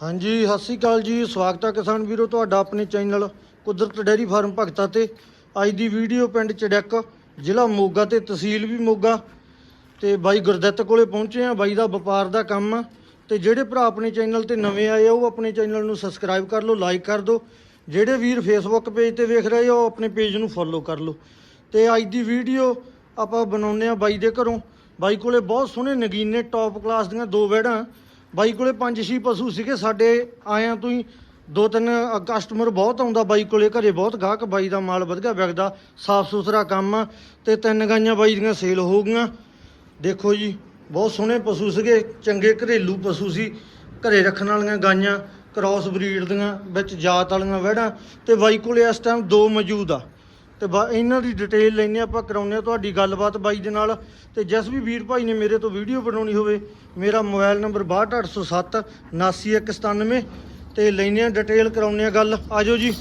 ਹਾਂਜੀ, ਸਤਿ ਸ਼੍ਰੀ ਅਕਾਲ ਜੀ। ਸਵਾਗਤ ਹੈ ਕਿਸਾਨ ਵੀਰੋ ਤੁਹਾਡਾ ਆਪਣੇ ਚੈਨਲ ਕੁਦਰਤ ਡੈਰੀ ਫਾਰਮ ਭਗਤਾ ਤੇ। ਅੱਜ ਦੀ ਵੀਡੀਓ ਪਿੰਡ ਚੜੈਕ ਜ਼ਿਲ੍ਹਾ ਮੋਗਾ ਤੇ ਤਹਿਸੀਲ ਵੀ ਮੋਗਾ। ਤੇ ਬਾਈ ਗੁਰਦਿੱਤ ਕੋਲੇ ਪਹੁੰਚੇ ਆ ਬਾਈ ਦਾ ਵਪਾਰ ਦਾ ਕੰਮ। ਆ ਤੇ ਜਿਹੜੇ ਭਰਾ ਆਪਣੇ ਚੈਨਲ ਤੇ ਨਵੇਂ ਆਏ ਆ, ਉਹ ਆਪਣੇ ਚੈਨਲ ਨੂੰ ਸਬਸਕ੍ਰਾਈਬ ਕਰ ਲਓ, ਲਾਈਕ ਕਰ ਦਿਓ। ਜਿਹੜੇ ਵੀਰ ਫੇਸਬੁੱਕ ਪੇਜ ਤੇ ਵੇਖ ਰਹੇ ਆ, ਉਹ ਆਪਣੇ ਪੇਜ ਨੂੰ ਫੋਲੋ ਕਰ ਲਓ। ਤੇ ਅੱਜ ਦੀ ਵੀਡੀਓ ਆਪਾਂ ਬਣਾਉਂਦੇ ਆ ਬਾਈ ਦੇ ਘਰੋਂ। ਬਾਈ ਕੋਲੇ ਬਹੁਤ ਸੋਹਣੇ ਨਗੀਨੇ ਟੌਪ ਕਲਾਸ ਦੀਆਂ ਦੋ ਵੈੜਾਂ ਬਾਈ ਕੋਲੇ ਪੰਜ ਛੇ ਪਸ਼ੂ ਸੀਗੇ ਸਾਡੇ, ਆਇਆਂ ਤੋਂ ਹੀ ਦੋ ਤਿੰਨ ਕਸਟਮਰ ਬਹੁਤ ਆਉਂਦਾ ਬਾਈ ਕੋਲੇ, ਘਰੇ ਬਹੁਤ ਗਾਹਕ, ਬਾਈ ਦਾ ਮਾਲ ਵਧੀਆ ਵਿਕਦਾ ਸਾਫ਼ ਸੁਥਰਾ ਕੰਮ ਆ, ਤੇ ਤਿੰਨ ਗਾਈਆਂ ਬਾਈ ਦੀਆਂ ਸੇਲ ਹੋ ਗਈਆਂ। ਦੇਖੋ ਜੀ, ਬਹੁਤ ਸੋਹਣੇ ਪਸ਼ੂ ਸੀਗੇ, ਚੰਗੇ ਘਰੇਲੂ ਪਸ਼ੂ ਸੀ, ਘਰੇ ਰੱਖਣ ਵਾਲੀਆਂ ਗਾਈਆਂ ਕ੍ਰਾਸ ਬਰੀਡ ਦੀਆਂ, ਵਿੱਚ ਜਾਤ ਵਾਲੀਆਂ ਵਹਿੜਾਂ, ਤੇ ਬਾਈ ਕੋਲੇ ਇਸ ਟਾਈਮ ਦੋ ਮੌਜੂਦ ਆ। ਤੇ ਬਾ ਇਹਨਾਂ ਦੀ ਡਿਟੇਲ ਲੈਣੇ ਆਪਾਂ ਕਰਾਉਂਦੇ ਆ ਤੁਹਾਡੀ ਗੱਲਬਾਤ ਬਾਈ ਦੇ ਨਾਲ। ਤੇ ਜਿਸ ਵੀ ਵੀਰ ਭਾਈ ਨੇ ਮੇਰੇ ਤੋਂ ਵੀਡੀਓ ਬਣਾਉਣੀ ਹੋਵੇ ਮੇਰਾ ਮੋਬਾਈਲ ਨੰਬਰ 62807 79197 ਤੇ ਲੈਣੇ ਆ ਡਿਟੇਲ ਕਰਾਉਂਦੇ ਆ ਗੱਲ। ਆਜੋ ਜੀ।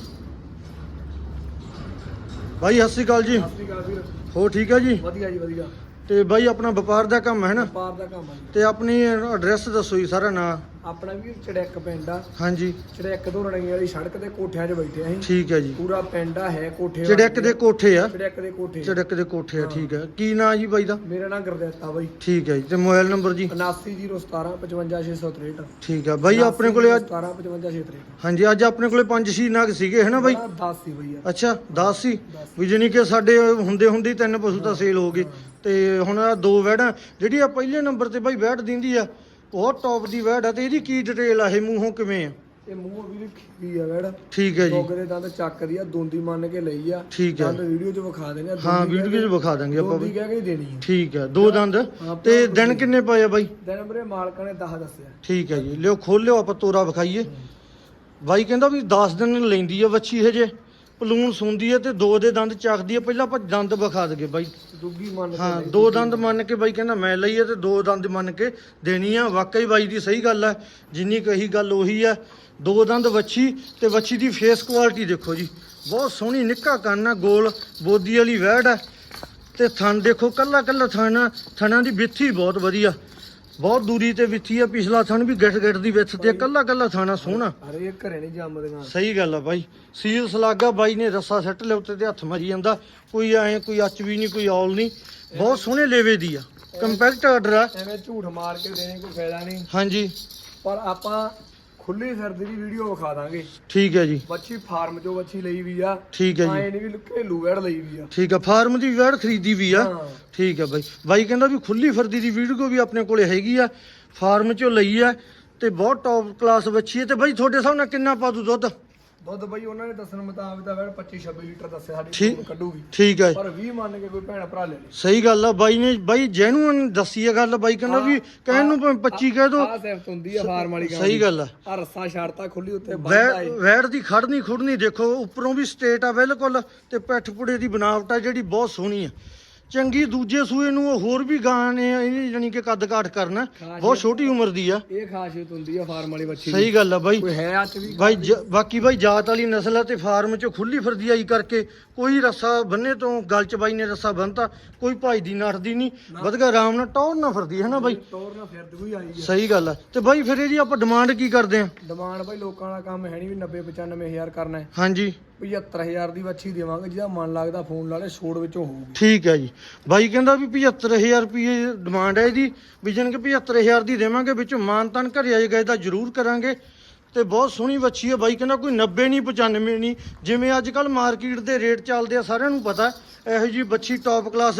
ਬਾਈ ਸਤਿ ਸ਼੍ਰੀ ਅਕਾਲ ਜੀ। ਸਤਿ ਸ਼੍ਰੀ ਅਕਾਲ ਵੀਰ। ਹੋ ਠੀਕ ਹੈ ਜੀ? ਵਧੀਆ ਜੀ ਵਧੀਆ। ਤੇ ਬਾਈ ਆਪਣਾ ਵਪਾਰ ਦਾ ਕੰਮ ਹੈ ਨਾ? ਵਪਾਰ ਦਾ ਕੰਮ ਆ ਜੀ। ਤੇ ਆਪਣੀ ਐਡਰੈਸ ਦੱਸੋ ਜੀ ਸਾਰਾ ਨਾਂ। ਆਪਣਾ ਵੀਰ ਚੜੈਕ ਪਿੰਡ ਆ। ਹਾਂਜੀ। ਚੜੈਕ ਤੋਂ ਰਣਗੀ ਵਾਲੀ ਸੜਕ ਤੇ ਕੋਠਿਆਂ 'ਚ ਬੈਠੇ ਅਸੀਂ। ਠੀਕ ਹੈ ਜੀ। ਪੂਰਾ ਪਿੰਡ ਆ ਹੈ ਕੋਠੇ ਚੜਕ ਦੇ ਕੋਠੇ ਆ? ਚੜੈਕ ਦੇ ਕੋਠੇ। ਚੜਕ ਦੇ ਕੋਠੇ ਆ ਠੀਕ ਹੈ। ਕੀ ਨਾਂ ਜੀ ਬਾਈ ਦਾ? ਮੇਰਾ ਨਾਮ ਗੁਰਦਿੱਤ ਆ ਬਾਈ। ਠੀਕ ਹੈ ਜੀ। ਤੇ ਮੋਬਾਈਲ ਨੰਬਰ ਜੀ? 79017 55663 ਠੀਕ ਹੈ। ਬਾਈ ਆਪਣੇ ਕੋਲੇ ਅੱਜ 17 55663 ਹਾਂਜੀ ਅੱਜ ਆਪਣੇ ਕੋਲੇ ਪੰਜ ਛੇ ਨਗ ਸੀਗੇ ਹੈ ਨਾ ਬਾਈ? 10 ਸੀ ਬਈ ਆ ਅੱਛਾ 10 ਸੀ? ਵੀ ਜਾਣੀ ਕਿ ਸਾਡੇ ਹੁੰਦੇ ਹੁੰਦੇ ਤਿੰਨ ਪਸ਼ੂ ਤਾਂ ਸੇਲ ਹੋ ਗਏ। ਤੇ ਹੁਣ ਆ ਦੋ ਵੈੜਾਂ ਜਿਹੜੀ ਆ ਪਹਿਲੇ ਨੰਬਰ ਤੇ ਬਾਈ ਵੈੜ ਦਿੰਦੀ ਆ ਬਹੁਤ ਟੌਪ ਦੀ ਵੈੜ ਆ ਤੇ ਇਹਦੀ ਕੀ ਡਿਟੇਲ ਆ? ਇਹ ਮੂੰਹੋਂ ਕਿਵੇਂ ਆ? ਇਹ ਮੂੰਹ ਵੀਰ ਕੀ ਆ ਵੜ ਠੀਕ ਹੈ ਜੀ। ਡੋਗ ਦੇ ਦੰਦ ਚੱਕਦੀ ਆ ਦੋਂਦੀ ਮੰਨ ਕੇ ਲਈ ਆ। ਠੀਕ ਹੈ। ਦੰਦ ਵੀਡੀਓ 'ਚ ਵਿਖਾ ਦੇਣੇ ਆ ਹਾਂ ਦੋਂਦੀ ਵੀਡੀਓ 'ਚ ਵਿਖਾ ਦਾਂਗੇ ਆਪਾਂ ਦੋਂਦੀ ਬਾਈ ਕਹਿ ਕੇ ਹੀ ਦੇਣੀ ਆ। ਠੀਕ ਹੈ ਦੋ ਦੰਦ। ਤੇ ਦਿਨ ਕਿੰਨੇ ਪਏ ਆ ਬਾਈ? ਦਿਨ ਮਰੇ ਮਾਲਕਾਂ ਨੇ 10 ਦੱਸਿਆ। ਠੀਕ ਹੈ ਜੀ ਲਿਓ ਖੋਲ ਲਿਓ ਆਪਾਂ ਤੋਰਾ ਵਿਖਾਈਏ। ਬਾਈ ਕਹਿੰਦਾ ਵੀ 10 ਦਿਨ ਲੈਂਦੀ ਆ ਵੱਛੀ ਹਜੇ ਪਲੂਣ ਸੁੰਦੀ ਹੈ ਤੇ ਦੋ ਦੇ ਦੰਦ ਚੱਕਦੀ ਹੈ ਪਹਿਲਾਂ ਆਪਾਂ ਦੰਦ ਵਿਖਾ ਦਗੇ ਬਾਈ। ਦੁੱਗੀ ਮੰਨ ਕੇ ਹਾਂ। ਦੋ ਦੰਦ ਮੰਨ ਕੇ ਬਾਈ ਕਹਿੰਦਾ ਮੈਂ ਲਈ ਹੈ ਤੇ ਦੋ ਦੰਦ ਮੰਨ ਕੇ ਦੇਣੀ ਆ। ਵਾਕਈ ਬਾਈ ਦੀ ਸਹੀ ਗੱਲ ਹੈ ਜਿੰਨੀ ਕਹੀ ਗੱਲ ਉਹੀ ਆ। ਦੋ ਦੰਦ ਵੱਛੀ ਤੇ ਵੱਛੀ ਦੀ ਫੇਸ ਕੁਆਲਿਟੀ ਦੇਖੋ ਜੀ। ਬਹੁਤ ਸੋਹਣੀ ਨਿੱਕਾ ਕੰਨ ਆ ਗੋਲ ਬੋਦੀ ਵਾਲੀ ਵਹਿੜ ਹੈ ਤੇ ਥਣ ਦੇਖੋ ਕੱਲਾ ਕੱਲਾ ਥਣ ਥਣਾਂ ਦੀ ਵਿੱਥੀ ਬਹੁਤ ਵਧੀਆ। ਬਹੁਤ ਦੂਰੀ ਤੇ ਵਿੱਥੀ ਆ ਪਿਛਲਾ ਥਣ ਵੀ ਗਿੱਟ ਗਿੱਟ ਦੀ ਵਿੱਥ ਤੇ ਕੱਲਾ ਕੱਲਾ ਥਾਣਾ ਸੋਹਣਾ। ਅਰੇ ਘਰੇ ਨਹੀਂ ਜੰਮਦੀਆਂ। ਸਹੀ ਗੱਲ ਆ ਬਾਈ। ਸੀਲ ਸਲਾਗਾ ਬਾਈ ਨੇ ਰੱਸਾ ਸੱਟ ਲਿਆ ਉੱਤੇ ਤੇ ਹੱਥ ਮਾਰੀ ਜਾਂਦਾ। ਕੋਈ ਐ ਕੋਈ ਅੱਚ ਵੀ ਨਹੀਂ ਕੋਈ ਔਲ ਨਹੀਂ। ਬਹੁਤ ਸੋਹਣੇ ਲੇਵੇ ਦੀ ਆ। ਕੰਪੈਕਟ ਆਰਡਰ ਆ। ਐਵੇਂ ਝੂਠ ਮਾਰ ਕੇ ਦੇਣੇ ਕੋਈ ਫਾਇਦਾ ਨਹੀਂ। ਹਾਂਜੀ। ਪਰ ਆਪਾਂ ਖੁੱਲੀ ਸਰਦੀ ਦੀ ਵੀਡੀਓ ਵਿਖਾ ਦਾਂਗੇ। ਠੀਕ ਹੈ ਜੀ। ਬੱਚੀ ਫਾਰਮ ਚੋਂ ਬੱਚੀ ਲਈ ਵੀ ਆ। ਠੀਕ ਹੈ ਜੀ। ਆਏ ਨਹੀਂ ਵੀ ਘਰੇਲੂ ਵੜ ਲਈ ਵੀ ਆ। ਠੀਕ ਆ ਫਾਰਮ ਦੀ ਵੈੜ ਖਰੀਦੀ ਵੀ ਆ। ਠੀਕ ਆ ਬਾਈ। ਬਾਈ ਕਹਿੰਦਾ ਵੀ ਖੁੱਲੀ ਫਰਦੀ ਦੀ ਵੀਡੀਓ ਵੀ ਆਪਣੇ ਕੋਲੇ ਹੈਗੀ ਆ। ਫਾਰਮ ਚੋਂ ਲਈ ਆ ਤੇ ਬਹੁਤ ਟੌਪ ਕਲਾਸ ਬੱਚੀ ਹੈ ਤੇ ਬਾਈ ਤੁਹਾਡੇ ਨਾਲ ਕਿੰਨਾ ਪਾ ਦੂ ਦੁੱਧ? ਦੁੱਧ ਬਈ ਉਹਨਾਂ ਨੇ ਦੱਸਣ ਮੁਤਾਬਕ ਤਾਂ ਵੜ 25 26 ਲੀਟਰ ਦੱਸਿਆ ਸਾਡੀ ਠੀਕ। ਕੱਢੂਗੀ। ਠੀਕ ਹੈ ਪਰ 20 ਮੰਨ ਕੇ ਕੋਈ ਭੈਣ ਭਰਾ ਲੈ ਲੇ। ਸਹੀ ਗੱਲ ਆ ਬਾਈ ਨੇ ਬਾਈ ਜੈਨੂਨ ਦੱਸੀ ਆ ਗੱਲ ਬਾਈ ਕਹਿੰਦਾ ਵੀ ਕਹਿਣ ਨੂੰ ਭਾਵੇਂ 25 ਕਹਿ ਦੋ। ਆਹ ਸਿਫਤ ਹੁੰਦੀ ਆ ਫਾਰਮ ਵਾਲੀ ਗੱਲ ਸਹੀ ਗੱਲ ਆ। ਆ ਰੱਸਾ ਛੱਡਤਾ ਖੁੱਲੀ ਉੱਤੇ ਬੰਦਾ ਵੈੜ ਵੈੜ ਦੀ ਖੜਨੀ ਖੁੜਨੀ ਦੇਖੋ ਉੱਪਰੋਂ ਵੀ ਸਟੇਟ ਆ ਬਿਲਕੁਲ ਤੇ ਪਿੱਠ ਪੁੜੇ ਦੀ ਬਣਾਵਟ ਆ ਜਿਹੜੀ ਬਹੁਤ ਸੋਹਣੀ ਆ। ਚੰਗੀ ਦੂਜੇ ਸੂਏ ਨੂੰ ਉਹ ਹੋਰ ਵੀ ਗਾਂ ਨੇ ਜਾਨੀ ਕਿ ਕੱਦ ਕਾਠ ਕਰਨਾ ਬਹੁਤ ਛੋਟੀ ਉਮਰ ਦੀ ਆ। ਇਹ ਖਾਸੀਅਤ ਹੁੰਦੀ ਆ ਫਾਰਮ ਵਾਲੀ ਬੱਚੀ ਸਹੀ ਗੱਲ ਆ ਬਾਈ। ਕੋਈ ਹੈ ਅੱਜ ਵੀ ਬਾਈ ਬਾਕੀ ਬਾਈ ਜਾਤ ਵਾਲੀ ਨਸਲ ਆ ਤੇ ਫਾਰਮ ਚ ਖੁੱਲੀ ਫਿਰਦੀ ਆਈ ਕਰਕੇ ਕੋਈ ਰੱਸਾ ਬੰਨੇ ਤੋਂ ਗਲ ਚ ਬਾਈ ਨੇ ਰੱਸਾ ਬੰਨਤਾ ਕੋਈ ਭਾਈ ਦੀ ਨੱਠਦੀ ਨਹੀਂ। ਵਧਗਾ ਆਰਾਮ ਨਾਲ ਟੌਰ ਨਾ ਫਿਰਦੀ ਹੈ ਨਾ ਬਾਈ? ਟੋਰ ਨਾਲ ਫਿਰਦ ਕੋਈ ਆਈ ਆ। ਸਹੀ ਗੱਲ ਆ। ਤੇ ਬਾਈ ਫਿਰ ਇਹਦੀ ਆਪਾਂ ਡਿਮਾਂਡ ਕੀ ਕਰਦੇ ਆ? ਡਿਮਾਂਡ ਭਾਈ ਲੋਕਾਂ ਦਾ ਕੰਮ ਹੈ ਨਹੀਂ ਵੀ 90 95000 ਕਰਨਾ ਹੈ। ਹਾਂਜੀ। 75000 ਦੀ ਵੱਛੀ ਦੇਵਾਂਗੇ, ਜਿਹਦਾ ਮਨ ਲੱਗਦਾ ਫੋਨ ਲਾ ਲੈ, ਛੋੜ ਵਿੱਚੋਂ ਹੋਊਗੀ। ਠੀਕ ਹੈ ਜੀ। ਬਾਈ ਕਹਿੰਦਾ ਵੀ 75000 ਰੁਪਏ ਡਿਮਾਂਡ ਹੈ ਇਹਦੀ ਵੀ ਜਾਣੀ ਕਿ 75000 ਦੀ ਦੇਵਾਂਗੇ, ਵਿੱਚੋਂ ਮਾਨਤਨ ਘਰੇ ਆਏ ਗਏ ਤਾਂ ਜ਼ਰੂਰ ਕਰਾਂਗੇ। ਤੇ ਬਹੁਤ ਸੋਹਣੀ ਵੱਛੀ ਹੈ ਬਾਈ ਕਹਿੰਦਾ, ਕੋਈ 90 ਨਹੀਂ 95 ਨਹੀਂ। ਜਿਵੇਂ ਅੱਜ ਕੱਲ ਮਾਰਕੀਟ ਦੇ ਰੇਟ ਚੱਲਦੇ ਆ, ਸਾਰਿਆਂ ਨੂੰ ਪਤਾ ਇਹੋ ਜੀ ਵੱਛੀ ਟੌਪ ਕਲਾਸ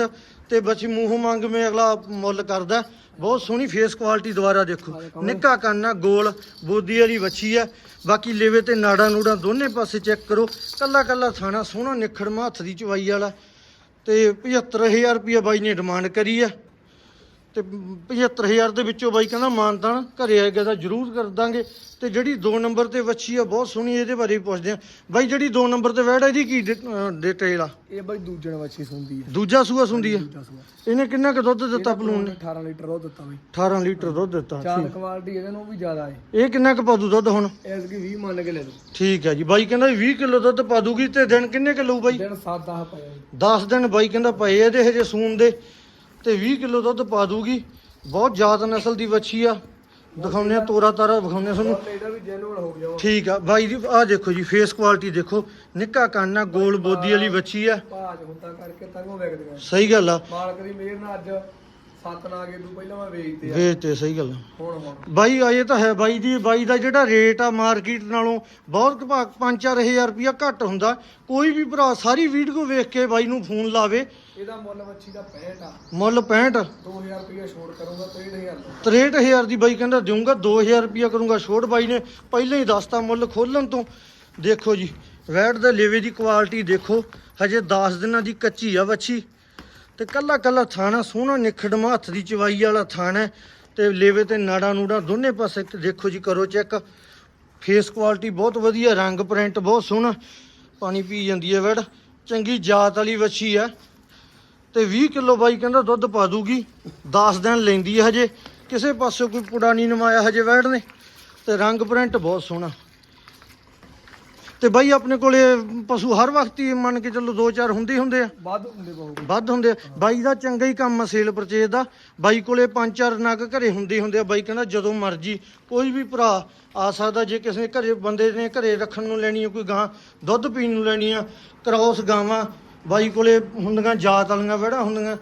ਤੇ ਵੱਛੀ ਮੂੰਹ ਮੰਗ ਮੇ ਅਗਲਾ ਮੁੱਲ ਕਰਦਾ। ਬਹੁਤ ਸੋਹਣੀ ਫੇਸ ਕੁਆਲਿਟੀ ਦੁਆਰਾ ਦੇਖੋ। ਨਿੱਕਾ ਕੰਨ ਆ ਗੋਲ ਬੋਦੀ ਵਾਲੀ ਵੱਛੀ ਆ। ਬਾਕੀ ਲੇਵੇ ਤੇ ਨਾੜਾ ਨੂੜਾ ਦੋਨੇ ਪਾਸੇ ਚੈੱਕ ਕਰੋ। ਕੱਲਾ ਕੱਲਾ ਥਾਣਾ ਸੋਹਣਾ ਨਿਖੜਮਾ ਹੱਥ ਦੀ ਚਵਾਈ ਵਾਲਾ। ਤੇ 75000 ਰੁਪਏ ਬਾਈ ਨੇ ਡਿਮਾਂਡ ਕਰੀ ਆ। ਤੇ 75000 ਦੇ ਵਿੱਚੋਂ ਬਾਈ ਕਹਿੰਦਾ ਮਾਨਤਾਨ ਘਰੇ ਆਏਗਾ ਤਾਂ ਜ਼ਰੂਰ ਕਰ ਦਾਂਗੇ। ਤੇ ਜਿਹੜੀ 2 ਨੰਬਰ ਤੇ ਵੱਛੀ ਆ ਬਹੁਤ ਸੋਹਣੀ ਇਹਦੇ ਬਾਰੇ ਵੀ ਪੁੱਛਦੇ ਆ। ਬਾਈ ਜਿਹੜੀ 2 ਨੰਬਰ ਤੇ ਵੈੜ ਆ ਇਹਦੀ ਕੀ ਡਿਟੇਲ ਆ? ਇਹ ਬਾਈ ਦੂਜਣ ਵੱਛੀ ਸੁੰਦੀ ਹੈ ਦੂਜਾ ਸੂਆ ਸੁੰਦੀ ਆ? ਦੂਜਾ ਇਹਨੇ ਕਿੰਨਾ ਕੁ ਦੁੱਧ ਦਿੱਤਾ ਪਲੂਨ ਨੇ? 18 ਲੀਟਰ ਦੁੱਧ ਦਿੱਤਾ ਬਾਈ। 18 ਲੀਟਰ ਦੁੱਧ ਦਿੱਤਾ ਚਾਰ ਕੁਆਲਿਟੀ ਇਹਦੇ ਨੂੰ ਵੀ ਜ਼ਿਆਦਾ ਹੈ ਇਹ ਕਿੰਨਾ ਕੁ ਪਾਦੂ ਦੁੱਧ ਹੁਣ? ਇਸ ਕੀ 20 ਮੰਨ ਕੇ ਲੈ ਲਓ। ਠੀਕ ਹੈ ਜੀ ਬਾਈ ਕਹਿੰਦਾ 20 ਕਿਲੋ ਦੁੱਧ ਪਾ ਦੂਗੀ ਤੇ ਦਿਨ ਕਿੰਨੇ ਕਿਲੋ ਬਾਈ? ਦਿਨ 7 10 ਪਏ 10 ਦਿਨ ਬਾਈ ਕਹਿੰਦਾ ਪਏ ਇਹਦੇ ਹਜੇ ਸੂਨ ਦੇ। ਤੇ 20 ਕਿਲੋ ਦੁੱਧ ਪਾ ਦੂਗੀ। ਬਹੁਤ ਜ਼ਿਆਦਾ ਨਸਲ ਦੀ ਵੱਛੀ ਆ। ਦਿਖਾਉਂਦੇ ਆ ਤੋਰਾ ਤਾਰਾ ਦਿਖਾਉਂਦੇ ਆ ਤੁਹਾਨੂੰ। ਇਹਦਾ ਵੀ ਜੈਨੂਅਲ ਹੋ ਗਿਆ। ਠੀਕ ਆ। ਬਾਈ ਦੀ ਆਹ ਦੇਖੋ ਜੀ ਫੇਸ ਕੁਆਲਿਟੀ ਦੇਖੋ। ਨਿੱਕਾ ਕੰਨ ਆ ਗੋਲ ਬੋਦੀ ਵਾਲੀ ਬੱਚੀ ਆ। ਭਾਜ ਹੁੰਦਾ ਕਰਕੇ ਤੰਗੋਂ ਵਿਕਦੀਆਂ। ਸਹੀ ਗੱਲ ਆ। ਮਾਲਕ ਦੀ ਮਿਹਰ ਨਾਲ ਅੱਜ ਸੱਤ ਨਾ ਕੇ ਤੂੰ ਪਹਿਲਾਂ ਮੈਂ ਵੇਚਦੇ ਆ। ਵੇਚ ਤੇ ਸਹੀ ਗੱਲ ਆ। ਹੁਣ ਹੁਣ। ਬਾਈ ਆ ਇਹ ਤਾਂ ਹੈ ਬਾਈ ਦੀ ਬਾਈ ਦਾ ਜਿਹੜਾ ਰੇਟ ਆ ਮਾਰਕੀਟ ਨਾਲੋਂ ਬਹੁਤ 5-4000 ਰੁਪਇਆ ਘੱਟ ਹੁੰਦਾ। ਕੋਈ ਵੀ ਭਰਾ ਸਾਰੀ ਵੀਡੀਓ ਵੇਖ ਕੇ ਬਾਈ ਨੂੰ ਫੋਨ ਲਾਵੇ। ਇਹਦਾ ਮੁੱਲ ਮੱਛੀ ਦਾ 65 ਆ। ਮੁੱਲ 65 2000 ਰੁਪਏ ਛੋੜ ਕਰੂੰਗਾ 63000 ਦਾ 63000 ਦੀ ਬਾਈ ਕਹਿੰਦਾ ਦੇਊਂਗਾ 2000 ਰੁਪਇਆ ਕਰੂੰਗਾ ਛੋਟ। ਬਾਈ ਨੇ ਪਹਿਲਾਂ ਹੀ ਦੱਸਤਾ ਮੁੱਲ ਖੋਲਣ ਤੋਂ। ਦੇਖੋ ਜੀ ਵੈਟ ਦੇ ਲੇਵੇ ਦੀ ਕੁਆਲਿਟੀ ਦੇਖੋ। ਹਜੇ 10 ਦਿਨਾਂ ਦੀ ਕੱਚੀ ਆ ਵੱਛੀ। ਤੇ ਕੱਲਾ ਕੱਲਾ ਥਾਣਾ ਸੋਹਣਾ ਨਿਖੜਮਾ ਹੱਥ ਦੀ ਚਵਾਈ ਵਾਲਾ ਥਾਣਾ ਹੈ ਤੇ ਲੇਵੇ ਤੇ ਨਾੜਾ ਨੂੜਾ ਦੋਨੇ ਪਾਸੇ ਤੇ ਦੇਖੋ ਜੀ ਕਰੋ ਚੈੱਕ। ਫੇਸ ਕੁਆਲਿਟੀ ਬਹੁਤ ਵਧੀਆ, ਰੰਗ ਪ੍ਰਿੰਟ ਬਹੁਤ ਸੋਹਣਾ, ਪਾਣੀ ਪੀ ਜਾਂਦੀ ਹੈ ਵੈੜ। ਚੰਗੀ ਜਾਤ ਵਾਲੀ ਵੱਛੀ ਹੈ। ਤੇ 20 ਕਿਲੋ ਬਾਈ ਕਹਿੰਦਾ ਦੁੱਧ ਪਾ ਦੂਗੀ। 10 ਦਿਨ ਲੈਂਦੀ ਹੈ ਹਜੇ। ਕਿਸੇ ਪਾਸੇ ਕੋਈ ਪੁੜਾ ਨਹੀਂ ਨਮਾਇਆ ਹਜੇ ਵੈੜ ਨੇ। ਤੇ ਰੰਗ ਪ੍ਰਿੰਟ ਬਹੁਤ ਸੋਹਣਾ। ਤੇ ਬਾਈ ਆਪਣੇ ਕੋਲੇ ਪਸ਼ੂ ਹਰ ਵਕਤ ਹੀ ਮੰਨ ਕੇ ਚੱਲੋ 2-4 ਹੁੰਦੇ ਹੀ ਹੁੰਦੇ ਆ। ਵੱਧ ਹੁੰਦੇ ਬਹੁਤ। ਵੱਧ ਹੁੰਦੇ ਆ। ਬਾਈ ਦਾ ਚੰਗਾ ਹੀ ਕੰਮ ਆ ਸੇਲ ਪਰਚੇਜ ਦਾ। ਬਾਈ ਕੋਲੇ ਪੰਜ ਚਾਰ ਨਗ ਘਰੇ ਹੁੰਦੇ ਹੀ ਹੁੰਦੇ ਆ। ਬਾਈ ਕਹਿੰਦਾ ਜਦੋਂ ਮਰਜ਼ੀ ਕੋਈ ਵੀ ਭਰਾ ਆ ਸਕਦਾ ਜੇ ਕਿਸੇ ਨੇ ਘਰੇ ਬੰਦੇ ਨੇ ਘਰੇ ਰੱਖਣ ਨੂੰ ਲੈਣੀ ਆ ਕੋਈ ਗਾਂ ਦੁੱਧ ਪੀਣ ਨੂੰ ਲੈਣੀ ਆ ਕ੍ਰੋਸ ਗਾਵਾਂ ਬਾਈ ਕੋਲੇ ਹੁੰਦੀਆਂ ਜਾਤ ਵਾਲੀਆਂ ਵੜਾ ਹੁੰਦੀਆਂ।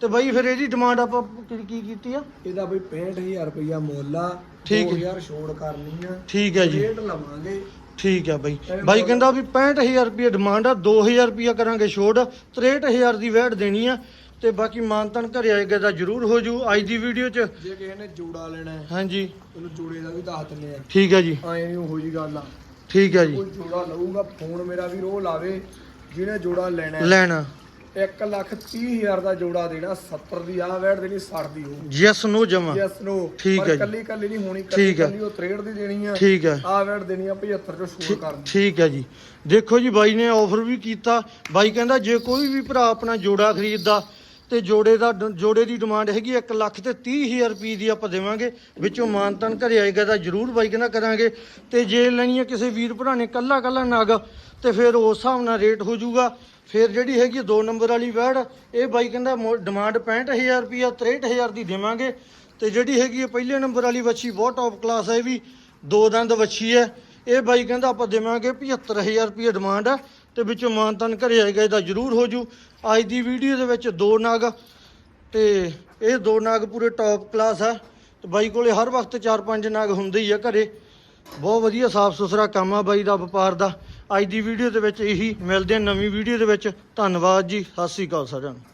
ਤੇ ਬਾਈ ਫਿਰ ਇਹਦੀ ਡਿਮਾਂਡ ਆਪਾਂ ਕੀ ਕੀ ਕੀਤੀ ਆ? ਇਹਦਾ ਬਈ 65000 ਰੁਪਇਆ ਮੁੱਲ ਆ। ਠੀਕ ਹੈ। 2000 ਛੋੜ ਕਰਨੀ ਆ। ਠੀਕ ਹੈ ਜੀ। ਰੇਟ ਲਵਾਂਗੇ। ਠੀਕ ਹੈ ਬਾਈ। ਬਾਈ ਕਹਿੰਦਾ ਵੀ 65000 ਰੁਪਏ ਡਿਮਾਂਡ ਆ 2000 ਰੁਪਏ ਕਰਾਂਗੇ ਛੋੜ 63000 ਦੀ ਵੈਟ ਦੇਣੀ ਆ ਤੇ ਬਾਕੀ ਮਾਨਤਨ ਘਰੇ ਆਏਗਾ ਤਾਂ ਜ਼ਰੂਰ ਹੋ ਜੂ ਅੱਜ ਦੀ ਵੀਡੀਓ 'ਚ। ਜੇ ਕਿਸੇ ਨੇ ਜੋੜਾ ਲੈਣਾ ਹੈ ਹਾਂਜੀ। ਉਹਨੂੰ ਜੋੜੇ ਦਾ ਵੀ ਦੱਸ ਦਿੰਦੇ ਆ। ਠੀਕ ਹੈ ਜੀ। ਐਂ ਨਹੀਂ ਉਹੋ ਜੀ ਗੱਲ ਆ। ਠੀਕ ਹੈ ਜੀ। ਕੋਈ ਜੋੜਾ ਲਊਗਾ ਫੋਨ ਮੇਰਾ ਵੀ ਰੋ ਲਾਵੇ ਜਿਹਨੇ ਜੋੜਾ ਲੈਣਾ ਹੈ। ਲੈਣਾ। 1 ਲੱਖ 30 ਹਜ਼ਾਰ ਦਾ ਜੋੜਾ ਦੇਣਾ 70 ਦੀ ਆ ਵੈਟ ਦੇਣੀ 60 ਦੀ ਹੋ ਯੈਸ ਨੋ ਜਮਾ। ਯੈਸ ਨੋ ਠੀਕ ਹੈ ਜੀ। ਕੱਲੀ ਕੱਲੀ ਨਹੀਂ ਹੋਣੀ ਕੱਲੀ ਠੀਕ ਹੈ। ਕੱਲੀ ਉਹ 63 ਦੀ ਦੇਣੀ ਆ। ਠੀਕ ਹੈ। ਆ ਵੈਟ ਦੇਣੀ ਆ 75 ਚੋਂ ਛੋੜ ਕਰਨੀ। ਠੀਕ ਹੈ ਜੀ। ਦੇਖੋ ਜੀ ਬਾਈ ਨੇ ਆਫਰ ਵੀ ਕੀਤਾ। ਬਾਈ ਕਹਿੰਦਾ ਜੇ ਕੋਈ ਵੀ ਭਰਾ ਆਪਣਾ ਜੋੜਾ ਖਰੀਦਦਾ ਤੇ ਜੋੜੇ ਦਾ ਜੋੜੇ ਦੀ ਡਿਮਾਂਡ ਹੈਗੀ 1 ਲੱਖ ਤੇ 30000 ਰੁਪਏ ਦੀ ਆਪਾਂ ਦੇਵਾਂਗੇ। ਵਿੱਚੋਂ ਮਾਨਤਨ ਘਰੇ ਆਏਗਾ ਤਾਂ ਜ਼ਰੂਰ ਬਾਈ ਕਹਿੰਦਾ ਕਰਾਂਗੇ। ਤੇ ਜੇ ਲੈਣੀ ਹੈ ਕਿਸੇ ਵੀਰ ਭਰਾ ਨੇ ਕੱਲਾ ਕੱਲਾ ਨਗ, ਤੇ ਫਿਰ ਉਸ ਹਿਸਾਬ ਨਾਲ ਰੇਟ ਹੋ ਜਾਊਗਾ। ਫਿਰ ਜਿਹੜੀ ਹੈਗੀ 2 ਨੰਬਰ ਵਾਲੀ ਵੈੜ, ਇਹ ਬਾਈ ਕਹਿੰਦਾ ਮੋ- ਡਿਮਾਂਡ 65000 ਰੁਪਿਆ 63000 ਦੀ ਦੇਵਾਂਗੇ। ਤੇ ਜਿਹੜੀ ਹੈਗੀ ਹੈ ਪਹਿਲੇ ਨੰਬਰ ਵਾਲੀ ਵੱਛੀ ਬਹੁਤ ਟੌਪ ਕਲਾਸ ਹੈ ਵੀ। ਦੋ ਦੰਦ ਵੱਛੀ ਹੈ ਇਹ ਬਾਈ ਕਹਿੰਦਾ ਆਪਾਂ ਦੇਵਾਂਗੇ 75000 ਰੁਪਏ ਡਿਮਾਂਡ ਹੈ ਤੇ ਵਿੱਚੋਂ ਮਾਨਤਨ ਘਰੇ ਆਏਗਾ ਇਹਦਾ ਜ਼ਰੂਰ ਹੋ ਜੂ। ਅੱਜ ਦੀ ਵੀਡੀਓ ਦੇ ਵਿੱਚ ਦੋ ਨਾਗ ਤੇ ਇਹ ਦੋ ਨਾਗ ਪੂਰੇ ਟੌਪ ਕਲਾਸ ਆ। ਤੇ ਬਾਈ ਕੋਲੇ ਹਰ ਵਕਤ ਚਾਰ ਪੰਜ ਨਾਗ ਹੁੰਦੇ ਹੀ ਆ ਘਰੇ। ਬਹੁਤ ਵਧੀਆ ਸਾਫ਼ ਸੁਥਰਾ ਕੰਮ ਆ ਬਾਈ ਦਾ ਵਪਾਰ ਦਾ। ਅੱਜ ਦੀ ਵੀਡੀਓ ਦੇ ਵਿੱਚ ਇਹੀ ਮਿਲਦੇ ਆ ਨਵੀਂ ਵੀਡੀਓ ਦੇ ਵਿੱਚ। ਧੰਨਵਾਦ ਜੀ, ਸਤਿ ਸ੍ਰੀ ਅਕਾਲ ਸਾਰਿਆਂ ਨੂੰ।